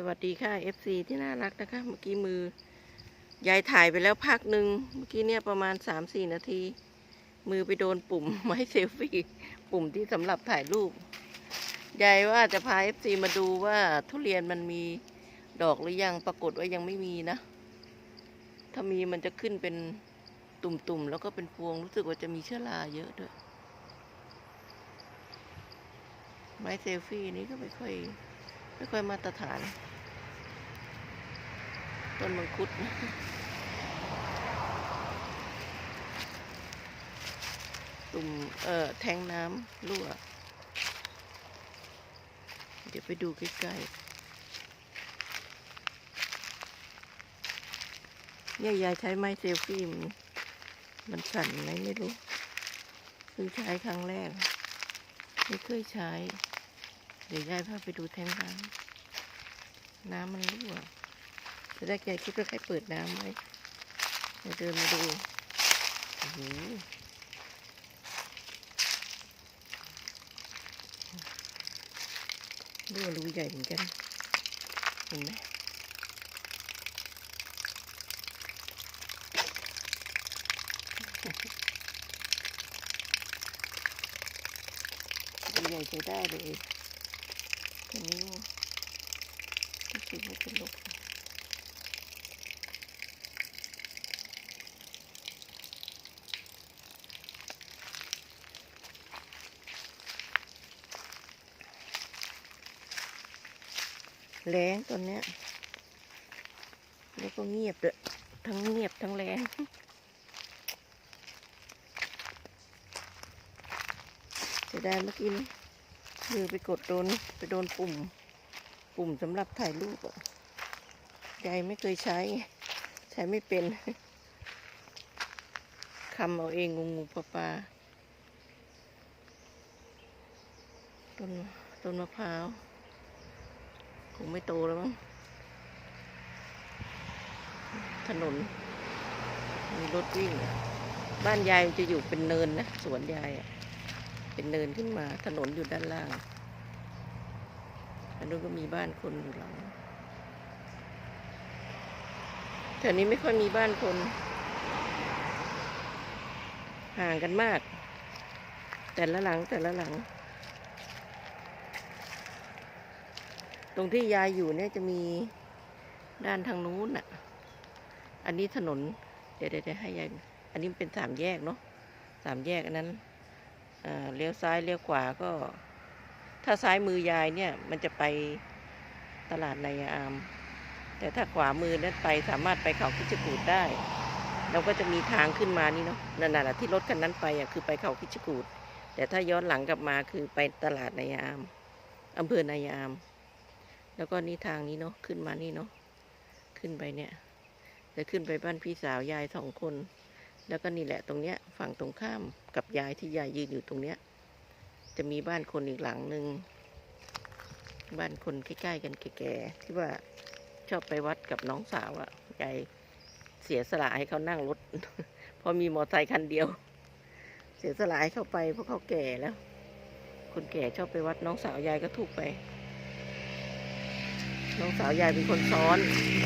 สวัสดีค่ะ FC ที่น่ารักนะคะ เมื่อกี้มือยายถ่ายไปแล้วพักหนึ่งเมื่อกี้เนี่ยประมาณ 3-4 นาที มือไปโดนปุ่มไม้เซลฟี่ปุ่มที่สำหรับถ่ายรูปยายว่าจะพา FC มาดูว่าทุเรียนมันมีดอกหรือยังปรากฏว่ายังไม่มีนะ ถ้ามีมันจะขึ้นเป็นตุ่มๆ แล้วก็เป็นพวงรู้สึกว่าจะมีเชื้อราเยอะด้วย ไม้เซลฟี่นี้ก็ไม่ค่อย ไม่ค่อยมาตรฐาน ต้นมังคุดนะตุ่มเอ่อแทงน้ำรั่ว เดี๋ยวไปดูใกล้ๆเนี่ยยายใช้ไม้เซลฟี่มันมันสั่นไหมไม่รู้เพิ่งใช้ครั้งแรก ไม่เคยใช้ เดี๋ยวยายพาไปดูแทงน้ำน้ำมันรั่วจะได้แกคิดว่าใครเปิดน้ำไว้เดี๋ยวเดินมาดูโอ้โหรั่วรูใหญ่เหมือนกัน เห็นไหมใหญ่ใช้ได้เลย ทีนี้รู้สึกว่าจะลกแรงตอนเนี้ยแล้วก็เงียบเลยทั้งเงียบทั้งแรงจะได้เมื่อกี้นี้ มือไปกดโดนไปโดนปุ่ม ปุ่มสำหรับถ่ายรูปอะยายไม่เคยใช้ ใช้ไม่เป็นคำเอาเองงูงูปลาปลาต้นต้นมะพร้าวคงไม่โตแล้วมั้งถนน มีรถวิ่ง บ้านยายจะอยู่เป็นเนินนะ สวนยายอะ เป็นเนินขึ้นมา ถนนอยู่ด้านล่างอันนู้นก็มีบ้านคนอยู่หลังแถวนี้ไม่ค่อยมีบ้านคน ห่างกันมาก แต่ละหลังแต่ละหลัง ตรงที่ยายอยู่เนี่ยจะมีด้านทางนู้นน่ะ อันนี้ถนน เดี๋ยวเดี๋ยวให้ยาย อันนี้เป็นสามแยกเนาะสามแยกอันนั้น เลี้ยวซ้ายเลี้ยวขวาก็ ถ้าซ้ายมือยายเนี่ยมันจะไปตลาดนายอาม แต่ถ้าขวามือนั้นไปสามารถไปเขาคิชกูดได้ เราก็จะมีทางขึ้นมานี่เนาะนั่นน่ะที่รถคันนั้นไปอะคือไปเขาคิชกูดแต่ถ้าย้อนหลังกลับมาคือไปตลาดนายอามอำเภอนายอาม แล้วก็นี่ทางนี้เนาะขึ้นมานี่เนาะขึ้นไปเนี่ยจะขึ้นไปบ้านพี่สาวยายสองคน แล้วก็นี่แหละตรงเนี้ยฝั่งตรงข้ามกับยายที่ยายยืนอยู่ตรงเนี้ย จะมีบ้านคนอีกหลังหนึ่งบ้านคนใกล้ๆกันแก่ๆที่ว่าชอบไปวัดกับน้องสาวอะยายเสียสละให้เขานั่งรถพราะมีมอเตอร์ไซค์คันเดียว เสียสละให้เขาไปเพราะเขาแก่แล้ว คนแก่ชอบไปวัดน้องสาวยายก็ถูกไป น้องสาวยายเป็นคนซ้อน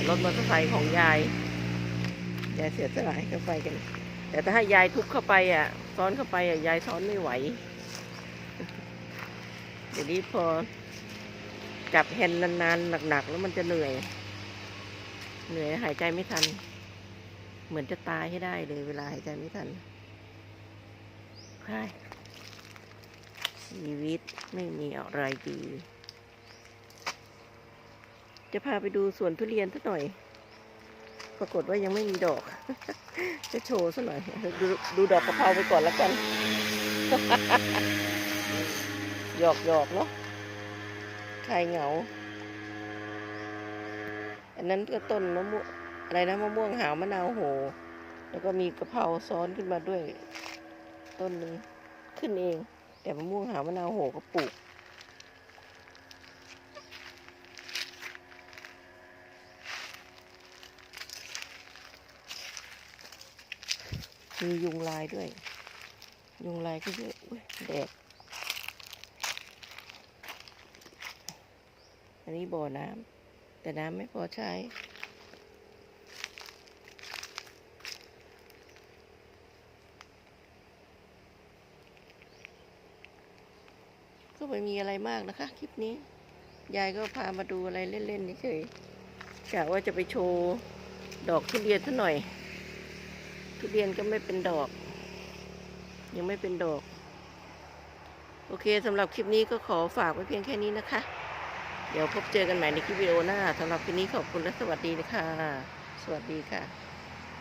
รถมอเตอร์ไซค์ของยายยายเสียสละให้เขาไปกัน แต่ถ้าให้ยายทุบเข้าไปอะ ซ้อนเข้าไปอะ ยายซ้อนไม่ไหว เดี๋ยวนี้พอจับแฮนนานๆหนักๆ แล้วมันจะเหนื่อย เหนื่อยหายใจไม่ทัน เหมือนจะตายให้ได้เลย เวลาหายใจไม่ทันใช่ชีวิตไม่มีอะไรดี จะพาไปดูสวนทุเรียนสักหน่อย ปรากฏว่ายังไม่มีดอก จะโชว์สักหน่อยดูดูดอกกะเพราไปก่อนแล้วกันหยอกหยอกเนาะใครเหงา อันนั้นก็ต้นมะม่วงอะไรนะมะม่วงหาวมะนาวโห แล้วก็มีกะเพราซ้อนขึ้นมาด้วย ต้นนึงขึ้นเอง แต่มะม่วงหาวมะนาวโหก็ปลูก มียุงลายด้วย ยุงลายก็เยอะอุ๊ยแดดอันนี้บ่อน้ำแต่น้ำไม่พอใช้ก็ไม่มีอะไรมากนะคะ คลิปนี้ ยายก็พามาดูอะไรเล่นๆเฉยๆกะว่าจะไปโชว์ ดอกทุเรียนซะหน่อย ทุเรียนก็ไม่เป็นดอก ยังไม่เป็นดอก โอเคสำหรับคลิปนี้ก็ขอฝากไว้เพียงแค่นี้นะคะ เดี๋ยวพบเจอกันใหม่ในคลิปวิดีโอหน้าสำหรับคลิปนี้ขอบคุณและสวัสดีนะคะ สวัสดีค่ะ